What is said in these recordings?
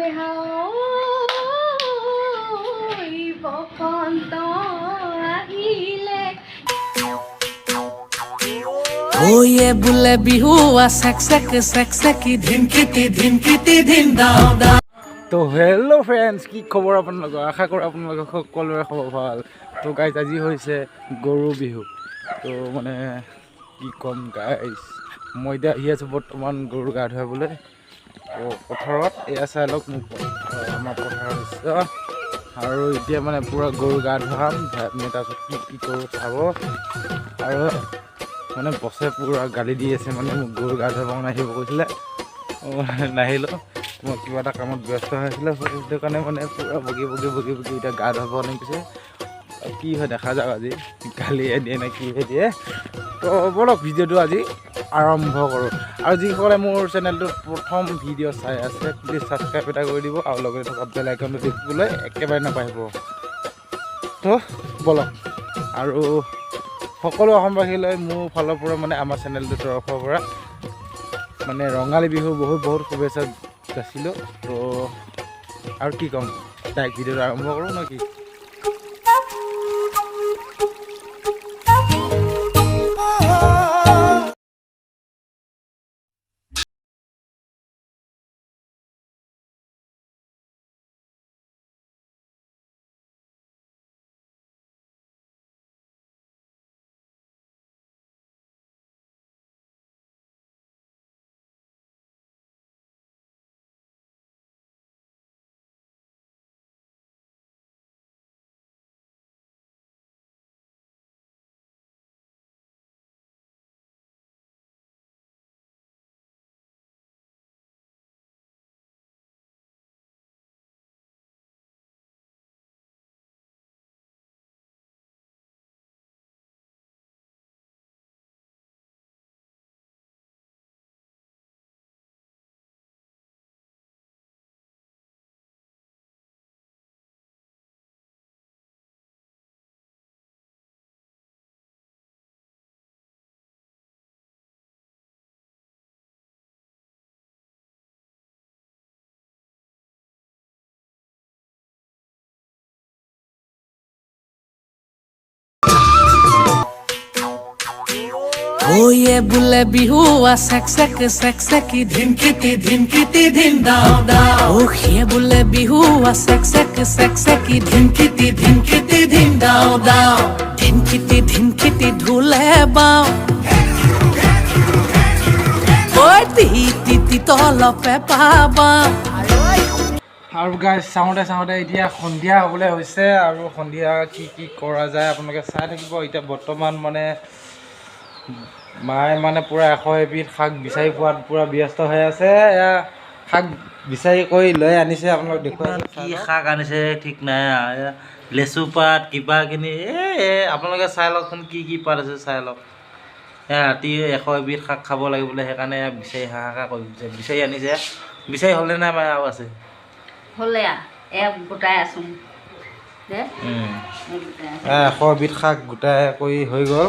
দেহা ঐ বসন্ত আহিলে ওয়ে বোলে বিহু চেক চেক চেক চেকি ধিনকিটি ধিনকিটি ধিন দাও দাও তো হেল্ল' ফ্ৰেণ্ডছ কি খবৰ আপোনালোকৰ? আশা কৰোঁ আপোনালোকৰ সকলোৰে খবৰ ভাল। তো গাইজ আজি হৈছে গৰু বিহু। তো মানে কি ক'ম গাইজ মই এতিয়া আহি আছোঁ বৰ্তমান গৰু গা ধুৱাবলৈ। পথাৰত? এয়া চাই লওক মোক। আমাৰ পথাৰৰ দৃশ্য আৰু এতিয়া মানে পূৰা গৰু গা ধুৱাম তাৰপিছত কি কি কৰোঁ চাব। আৰু মানে বছে পূৰা গালি দি আছে মানে মোক গৰু গা ধুৱাব নাহিব কৈছিলে। নাহিলোঁ। মই কিবা এটা কামত ব্যস্ত হৈ আছিলোঁ সেইটো কাৰণে মানে পূৰা বগি বগি বগি বগি এতিয়া গা ধুৱাব আনিছে কি হয় দেখা যাওক আজি। গালিয়ে দিয়ে নে কিহে দিয়ে। তো ব'লক ভিডিঅ'টো আজি। আৰম্ভ কৰোঁ। আৰু যিসকলে মোৰ চেনেলটোত প্ৰথম ভিডিঅ' চাই আছে প্লিজ ছাবস্ক্ৰাইব এটা কৰি দিব আৰু লগতে থকা বেল আইকনটো দেখিবলৈ একেবাৰে নাপাহিব তো ব'লক। আৰু সকলো অসমবাসীলৈ মোৰ ফালৰ পৰা মানে আমাৰ চেনেলটোৰ তৰফৰ পৰা মানে ৰঙালী বিহু বহুত বহুত শুভেচ্ছা যাচিলোঁ। তো আৰু কি ক'ম? ডাইৰেক্ট ভিডিঅ'টো আৰম্ভ কৰোঁ নে কি? ওয়ে বোলে বিহু চেক চেক চেক চেকি ধিনকিটি ধিনকিটি ধিন দাও দাও। ও সিয়ে বোলে বিহু চেক চেক চেক চেকি ধিনকিটি ধিনকিটি ধিন দাও দাও। ধিনকিটি ধিনকিটি ঢোলে বাও। ঐ টিহি টিটি তলপে পাবাও আৰু গাই চাওঁতে চাওঁতে এতিয়া সন্ধিয়া হ'বলৈ হৈছে আৰু সন্ধিয়া কি কি কৰা যায় আপোনালোকে চাই থাকিব। এতিয়া বৰ্তমান মানে মায়ে মানে পূৰা এশ এবিধ শাক বিচাৰি পোৱাত পূৰা ব্যস্ত হৈ আছে। এয়া শাক বিচাৰি কৰি লৈ আনিছে আপোনালোক দেখুৱাই কি শাক আনিছে ঠিক নাই লেচু পাত কিবা কিনি এই আপোনালোকে চাই লওকচোন কি কি পাত আছে চাই লওক। এয়া ৰাতি এশ এবিধ শাক খাব লাগিবলৈ সেইকাৰণে এয়া বিচাৰি হাহাকাৰ কৰি ফুৰিছে বিচাৰি আনিছে। বিচাৰি হ'লে নাই মায়ে আৰু আছে? হ'লে গোটাই আছোঁ। এশ এবিধ শাক গোটাই কৰি হৈ গ'ল।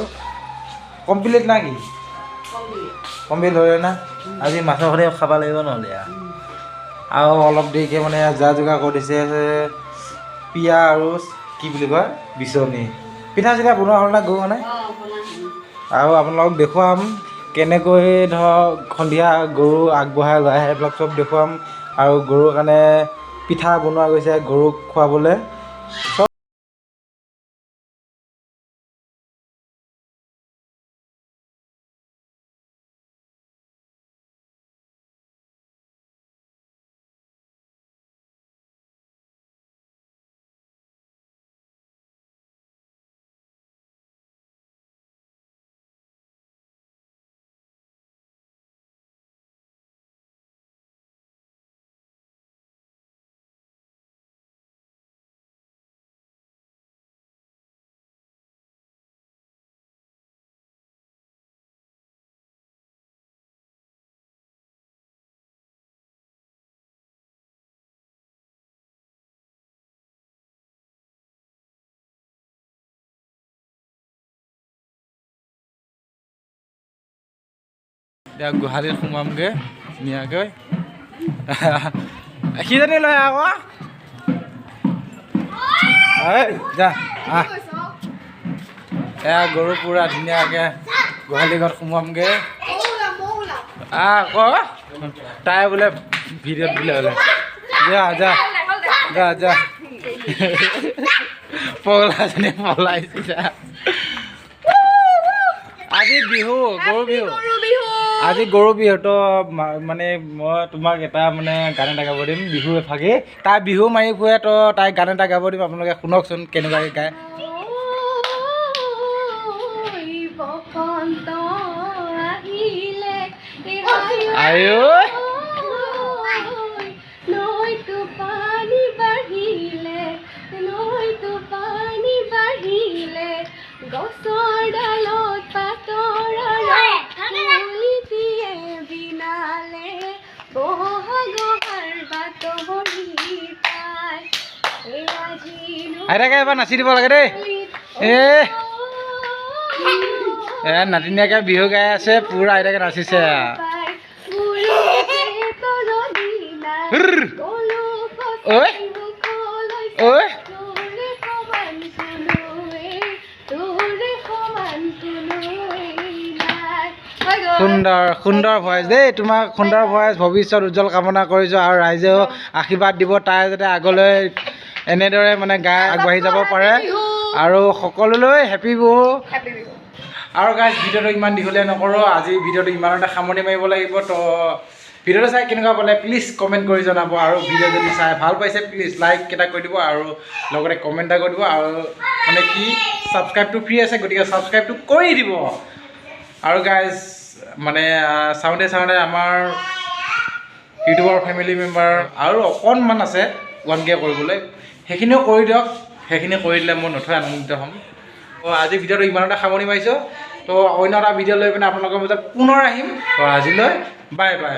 কমপ্লিট না কি? কমপ্লিট হ'লে না? আজি মাছৰ সৈতে খাব লাগিব নহ'লে আৰু। অলপ দেৰিকৈ মানে যা যোগাৰ কৰি দিছে পিয়া আৰু কি বুলি কয় বিচনী। পিঠা চিঠা বনোৱা হ'ল না গৰু মানে আৰু আপোনালোকক দেখুৱাম কেনেকৈ ধৰক সন্ধিয়া গৰু আগবঢ়াই লৈ আহে এইবিলাক চব দেখুৱাম। আৰু গৰুৰ কাৰণে পিঠা বনোৱা গৈছে গৰুক খুৱাবলৈ। চব এতিয়া গুৱাহাটীত সোমামগৈ ধুনীয়াকৈ সিজনী লৈ আহ আকৌ যা আহ এয়া গৰু পূৰা ধুনীয়াকৈ গোহালি ঘৰত সোমামগৈ আহ আকৌ তাই বোলে ভিডিঅ'ত বোলে বোলে যা যা যা যা পগলাজনী পলাইছে যা আজি বিহু গৰু বিহু আজি গৰু বিহু তো মা- মানে মই তোমাক এটা মানে গান এটা গাব দিম বিহু এফাকি তাই বিহু মাৰি ফুৰে তো তাই গান এটা গাব দিম আপোনালোকে শুনকচোন কেনেকুৱাকৈ গায় গছৰ ডালত এবাৰ নাচি দিব লাগে দেই এ এ, নাতিনীয়েকে বিহু গাই আছে, পূৰা আইতাকে নাচিছে। ঐ ঐ সুন্দৰ সুন্দৰ ভইচ দেই, তোমাক সুন্দৰ ভইচ ভৱিষ্যত উজ্জ্বল কামনা কৰিছোঁ আৰু ৰাইজেও আশীৰ্বাদ দিব, তাই যাতে আগলৈ এনেদৰে মানে গাই আগবাঢ়ি যাব পাৰে। আৰু সকলোলৈ হেপী বিহু। আৰু গাইজ ভিডিঅ'টো ইমান দীঘলীয়া নকৰোঁ। আজি ভিডিঅ'টো ইমানতে সামৰণি মাৰিব লাগিব। তো ভিডিঅ'টো চাই কেনেকুৱা পালে প্লিজ কমেণ্ট কৰি জনাব। আৰু ভিডিঅ' যদি চাই ভাল পাইছে প্লিজ লাইক এটা কৰি দিব। আৰু লগতে কমেণ্ট এটা কৰি দিব। আৰু মানে কি ছাবস্ক্ৰাইবটো ফ্ৰী আছে গতিকে ছাবস্ক্ৰাইবটো কৰি দিব। আৰু গাইজ মানে চাওঁতে চাওঁতে আমাৰ ইউটিউবৰ ফেমিলি মেম্বাৰ আৰু অকণমান আছে। ওৱান কে কৰিবলৈ। সেইখিনিও কৰি দিয়ক। সেইখিনি কৰি দিলে মই নথৈ আনন্দিত হ'ম। তো আজি ভিডিঅ'টো ইমানতে সামৰণি মাৰিছোঁ। তো অন্য এটা ভিডিঅ' লৈ পিনে আপোনালোকৰ মাজত পুনৰ আহিম। তো আজিলৈ বাই বাই।